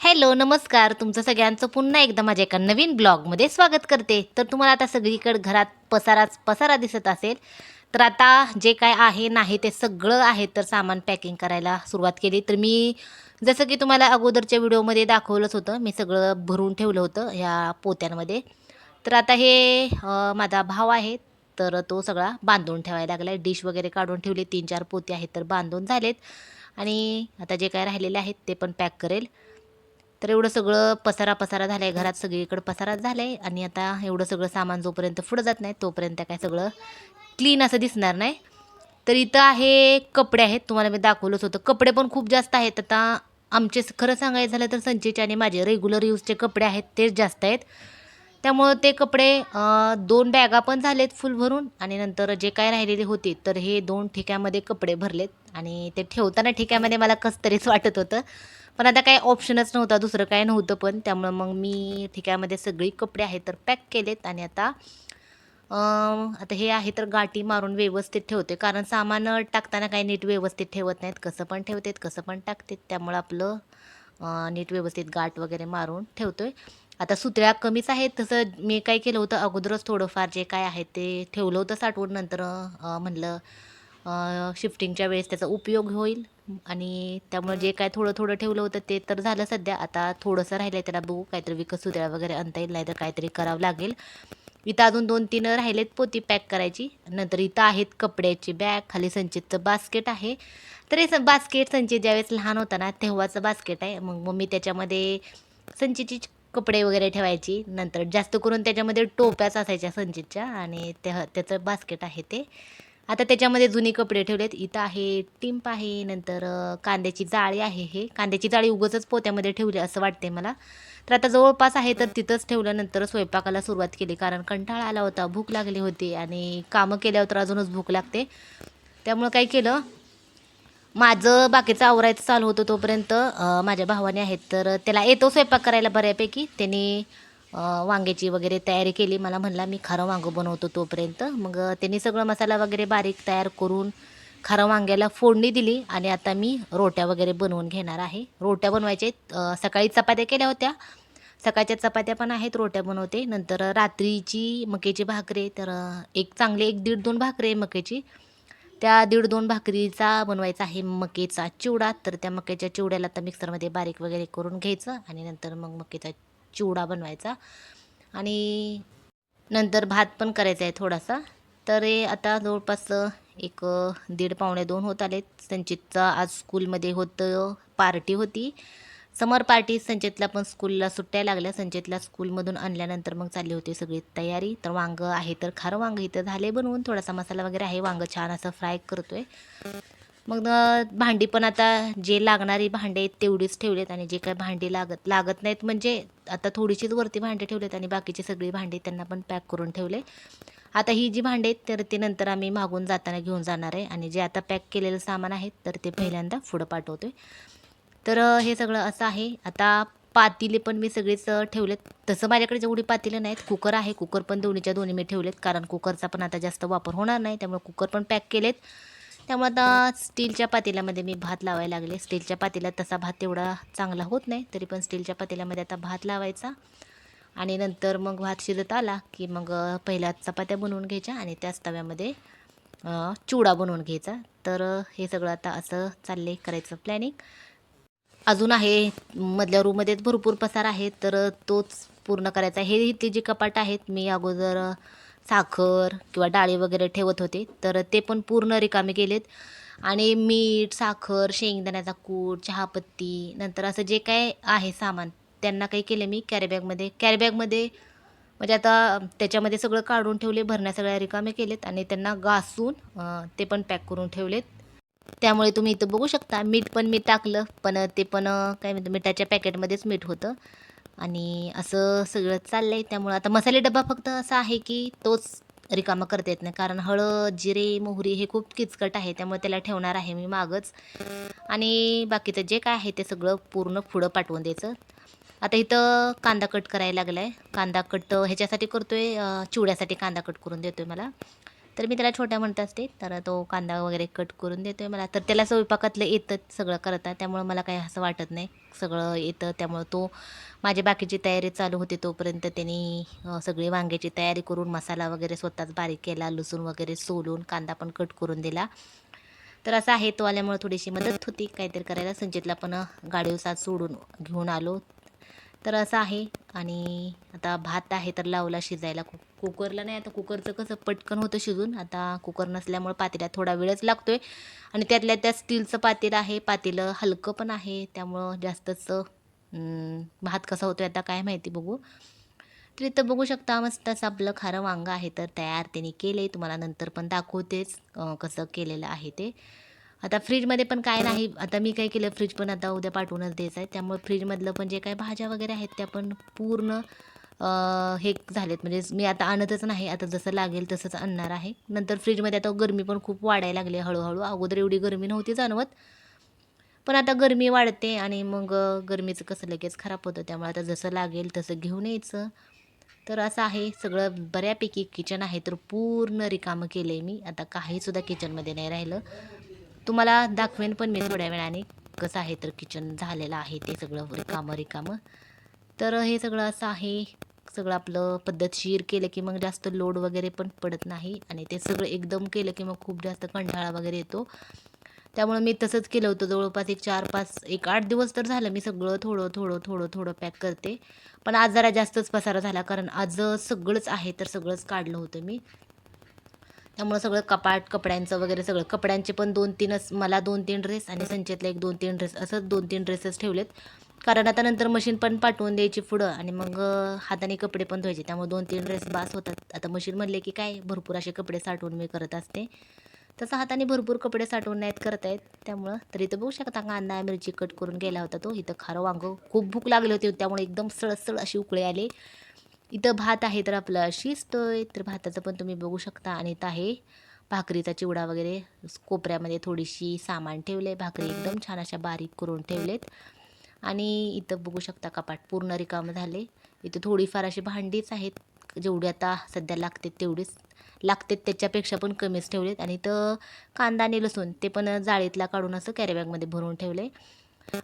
Hello नमस्कार. तुमचं सगळ्यांचं पुन्हा एकदा माझ्या एका नवीन ब्लॉगमध्ये स्वागत करते. तर तुम्हाला आता सगळीकडे घरात पसाराच पसारा दिसत असेल तर आता जे काय आहे नाही ते सगळं आहे तर सामान पॅकिंग करायला सुरुवात केली. तर मी जसं की तुम्हाला अगोदरच्या व्हिडिओमध्ये दाखवलंच होतं मी सगळं भरून ठेवलं होतं ह्या पोत्यांमध्ये. तर आता हे माझा भाव आहे तर तो सगळा बांधून ठेवायला लागला आहे डिश वगैरे काढून ठेवले तीन चार पोते आहेत तर बांधून झालेत. आणि आता जे काय राहिलेले आहेत ते पण पॅक करेल. तर एवढं सगळं पसारा पसारा झाला आहे घरात सगळीकडे पसारा झाला आहे आणि आता एवढं सगळं सामान जोपर्यंत पुढं जात नाही तोपर्यंत काय सगळं क्लीन असं दिसणार नाही. तर इथं आहे कपडे आहेत तुम्हाला मी दाखवलंच होतं. कपडे पण खूप जास्त आहेत. आता आमचे खरं सांगायचं झालं तर संचेचे आणि माझे रेग्युलर यूजचे कपडे आहेत तेच जास्त आहेत. त्यामुळं ते कपडे दोन बॅगा पण झालेत फुल भरून आणि नंतर जे काय राहिलेले होते तर हे दोन ठिक्यामध्ये कपडे भरलेत आणि ते ठेवताना ठिक्यामध्ये मला कसं तरीच वाटत होतं. पण आता काही ऑप्शनच नव्हता दुसरं काय नव्हतं पण. त्यामुळं मग मी ठिक्यामध्ये सगळी कपडे आहेत तर पॅक केलेत आणि आता आता हे आहे तर गाठी मारून व्यवस्थित ठेवते. कारण सामान टाकताना काही नीट व्यवस्थित ठेवत नाहीत. कसं पण ठेवतात कसं पण टाकतात. त्यामुळं आपलं नीट व्यवस्थित गाठ वगैरे मारून ठेवतोय. आता सुतळ्या कमीच आहेत. तसं मी काय केलं होतं अगोदरच थोडंफार जे काय आहे ते ठेवलं होतं साठवून. नंतर म्हणलं शिफ्टिंगच्या वेळेस त्याचा उपयोग होईल. आणि त्यामुळे जे काय थोडं थोडं ठेवलं होतं ते तर झालं सध्या. आता थोडंसं राहिलं आहे त्याला बघू. काहीतरी विकत सुतळ्या वगैरे आणता येईल नाही तर काहीतरी करावं लागेल. इथं अजून दोन तीन राहिलेत पोती पॅक करायची. नंतर इथं आहेत कपड्याची बॅग खाली संचितचं बास्केट आहे. तर हे बास्केट संचित ज्यावेळेस लहान होता ना तेव्हाचं बास्केट आहे. मग मम्मी त्याच्यामध्ये संचितची कपडे वगैरे ठेवायची. नंतर जास्त करून त्याच्यामध्ये टोप्याच असायच्या संचितच्या. आणि त्या त्याचं बास्केट आहे ते. आता त्याच्यामध्ये जुनी कपडे ठेवलेत. इथं आहे टिंप आहे नंतर कांद्याची जाळी आहे हे. कांद्याची जाळी उगच पोत्यामध्ये ठेवली असं वाटते मला. तर आता जवळपास आहे तर तिथंच ठेवल्यानंतर स्वयंपाकाला सुरुवात केली. कारण कंटाळा आला होता भूक लागली होती आणि कामं केल्यावर तर अजूनच भूक लागते. त्यामुळं काय केलं माझं बाकीचं आवरायचं चालू होतं तोपर्यंत माझ्या भावाने आहेत तर त्याला येतो स्वयंपाक करायला बऱ्यापैकी. त्यांनी वांग्याची वगैरे तयारी केली. मला म्हणला मी खारं वांगं बनवतो तोपर्यंत. मग त्यांनी सगळं मसाला वगैरे बारीक तयार करून खारं वांग्याला फोडणी दिली आणि आता मी रोट्या वगैरे बनवून घेणार आहे. रोट्या बनवायच्या आहेत. सकाळी चपात्या केल्या होत्या. सकाळच्या चपात्या पण आहेत. रोट्या बनवते. नंतर रात्रीची मकेची भाकरी तर एक चांगली एक दीड दोन भाकरी आहे मकेची त्या दीड दोन भाकरीचा बनवायचा आहे मकेचा चिवडा. तर त्या मक्याच्या चिवड्याला आता मिक्सरमध्ये बारीक वगैरे करून घ्यायचं आणि नंतर मग मकेचा चिवडा बनवायचा. आणि नंतर भात पण करायचा आहे थोडासा. तर हे आता जवळपास एक दीड पावणे दोन होत आले संचितचा आज स्कूलमध्ये होतं पार्टी होती. समर पार्टी संचितला पण स्कूलला सुट्ट्या लागल्या. संचितला स्कूलमधून आणल्यानंतर मग चालली होती सगळी तयारी. तर वांगं आहे तर खारं वांगं इथं झाले बनवून. थोडासा मसाला वगैरे आहे. वांगं छान असं फ्राय करतो आहे मग भांडी पण आता जे लागणारी भांडे आहेत तेवढीच ठेवलेत आणि जे काय भांडी लागत लागत नाहीत म्हणजे आता थोडीशीच वरती भांडे ठेवलेत आणि बाकीची सगळी भांडी त्यांना पण पॅक करून ठेवले. आता ही जी भांडी आहेत तर ते नंतर आम्ही मागून जाताना घेऊन जाणार आहे आणि जे आता पॅक केलेलं सामान आहे तर ते पहिल्यांदा पुढं पाठवतोय. तर हे सगळं असं आहे. आता पातेले पण मी सगळेच ठेवलेत. तसं माझ्याकडे जेवढी पातीले नाहीत कुकर आहे. कुकर पण दोन्हीच्या दोन्ही मी ठेवलेत. कारण कुकरचा पण आता जास्त वापर होणार नाही त्यामुळे कुकर पण पॅक केलेत. त्यामुळे आता स्टीलच्या पातेल्यामध्ये मी भात लावायला लागले. स्टीलच्या पातेल्यात तसा भात तेवढा चांगला होत नाही तरी पण स्टीलच्या पातेल्यामध्ये आता भात लावायचा. आणि नंतर मग भात शिजत आला की मग पहिल्या चपात्या बनवून घ्यायच्या आणि त्याच तव्यामध्ये चिवडा बनवून घ्यायचा. तर हे सगळं आता असं चालले करायचं प्लॅनिंग अजून आहे मधल्या रूममध्येच भरपूर पसार आहे तर तोच पूर्ण करायचा. हे इथली जी कपाट आहेत मी अगोदर साखर किंवा डाळी वगैरे ठेवत होते. तर ते पण पूर्ण रिकामे केलेत आणि मीठ साखर शेंगदाण्याचा कूट चहापत्ती नंतर असं जे काय आहे सामान त्यांना काही केले मी कॅरीबॅगमध्ये. कॅरीबॅगमध्ये म्हणजे आता त्याच्यामध्ये सगळं काढून ठेवले भरण्या सगळ्या रिकामे केलेत आणि त्यांना घासून ते पण पॅक करून ठेवलेत. त्यामुळे तुम्ही इथं बघू शकता मीठ पण मी टाकलं पण ते पण काय म्हणतो मिठाच्या पॅकेटमध्येच मीठ होतं. आणि असं सगळं चाललं आहे त्यामुळं. आता मसाले डबा फक्त असा आहे की तोच रिकामा करता येत नाही. कारण हळद जिरे मोहरी हे खूप किचकट आहे. त्यामुळे त्याला ठेवणार आहे मी मागच. आणि बाकीचं जे काय आहे ते सगळं पूर्ण पुढं पाठवून द्यायचं. आता इथं कांदा कट करायला लागला आहे कांदा कट ह्याच्यासाठी करतो आहे चिवड्यासाठी कांदा कट करून देतो आहे मला. तर मी त्याला छोट्या म्हणत असते तर तो कांदा वगैरे कट करून देतोय मला. तर त्याला स्वयंपाकातलं येतं सगळं करता त्यामुळं मला काही असं वाटत नाही. सगळं येतं त्यामुळं तो माझी बाकीची तयारी चालू होती तोपर्यंत त्यांनी सगळी वांग्याची तयारी करून मसाला वगैरे स्वतःच बारीक केला लसूण वगैरे सोलून कांदा पण कट करून दिला. तर असं आहे तो आल्यामुळे थोडीशी मदत होती. काहीतरी करायला संचितला पण गाडी साथ सोडून घेऊन आलो. तर असं आहे. आणि आता भात आहे तर लावला शिजायला. कु कुकरला नाही आता कुकरचं कसं पटकन होतं शिजून. आता कुकर नसल्यामुळे पातेल्यात थोडा वेळच लागतोय. आणि त्यातल्या त्यात स्टीलचं पातेलं आहे. पातेलं हलकं पण आहे. त्यामुळं जास्तच भात कसा होतोय आता काय माहिती बघू. तर इथं बघू शकता मस्त असं आपलं खारं वांगं आहे तर तयार त्यांनी केले तुम्हाला नंतर पण दाखवतेच कसं केलेलं आहे ते. आता फ्रीजमध्ये पण काय नाही. आता मी काय केलं फ्रीज पण आता उद्या पाठवूनच द्यायचं आहे. त्यामुळे फ्रीजमधलं पण जे काही भाज्या वगैरे आहेत त्या पण पूर्ण हे झालेत. म्हणजे मी आता आणतच नाही. आता जसं लागेल तसंच आणणार आहे. नंतर फ्रीजमध्ये आता गरमी पण खूप वाढायला लागली हळूहळू. अगोदर एवढी गरमी नव्हती जाणवत. पण आता गरमी वाढते आणि मग गरमीचं कसं लगेच खराब होतं. त्यामुळे आता जसं लागेल तसं घेऊन यायचं. तर असं आहे. सगळं बऱ्यापैकी किचन आहे तर पूर्ण रिकामं केलं आहे मी. आता काहीसुद्धा किचनमध्ये नाही राहिलं. तुम्हाला दाखवेन पण मी थोड्या वेळाने कसं आहे तर किचन झालेलं आहे ते सगळं रिकामं रिकामं. तर हे सगळं असं आहे. सगळं आपलं पद्धतशीर केलं की मग जास्त लोड वगैरे पण पडत नाही आणि ते सगळं एकदम केलं की मग खूप जास्त कंटाळा वगैरे येतो. त्यामुळं मी तसंच केलं होतं. जवळपास एक चार पाच एक आठ दिवस तर झालं. मी सगळं थोडं थोडं थोडं थोडं पॅक करते. पण आज जरा जास्तच पसारा झाला. कारण आज सगळंच आहे तर सगळंच काढलं होतं मी. त्यामुळं सगळं कपाट कपड्यांचं वगैरे सगळं. कपड्यांचे पण दोन तीनच मला दोन तीन ड्रेस आणि संचेतला एक दोन तीन ड्रेस असंच दोन तीन ड्रेसेस ठेवलेत. कारण आता नंतर मशीन पण पाठवून द्यायची पुढं आणि मग हाताने कपडे पण धुवायचे. त्यामुळे दोन तीन ड्रेस बास होतात. आता मशीन म्हणले की काय भरपूर असे कपडे साठवून मी करत असते. तसं हाताने भरपूर कपडे साठवून नाहीत करतायत. त्यामुळं त्यामुळं तर बघू शकता कांदा मिरची कट करून गेला होता तो. इथं खारं वांगं खूप भूक लागली होती. त्यामुळे एकदम सळसळ अशी उकळे आले. इथं भात आहे तर आपला शिजतोय तर भाताचं पण तुम्ही बघू शकता. आणि इथं आहे भाकरीचा चिवडा वगैरे कोपऱ्यामध्ये थोडीशी सामान ठेवले भाकरी एकदम छान अशा बारीक करून ठेवलेत. आणि इथं बघू शकता कपाट पूर्ण रिकामं झाले. इथं थोडीफार अशी भांडीच आहेत. जेवढी आता सध्या लागते तेवढीच. लागतात त्याच्यापेक्षा पण कमीच ठेवलेत. आणि इथं कांदा आणि लसूण ते पण जाळीतला काढून असं कॅरीबॅगमध्ये भरून ठेवले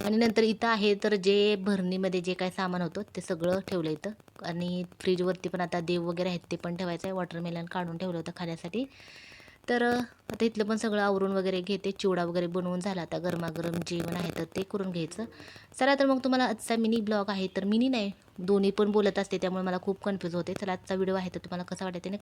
आणि नंतर इथं आहे तर जे भरणीमध्ये जे काय सामान होतं ते सगळं ठेवलं इथं. आणि फ्रीजवरती पण आता देव वगैरे आहेत ते पण ठेवायचं आहे वॉटरमेलन काढून ठेवलं होतं खाण्यासाठी. तर आता इथलं पण सगळं आवरून वगैरे घेते. चिवडा वगैरे बनवून झाला आता गरमागरम जेवण आहे तर ते करून घ्यायचं. चला तर मग तुम्हाला आजचा मिनी ब्लॉग आहे तर मिनी नाही दोन्ही पण बोलत असते त्यामुळे मला खूप कन्फ्यूज होते. चला आजचा व्हिडिओ आहे तर तुम्हाला कसा वाटते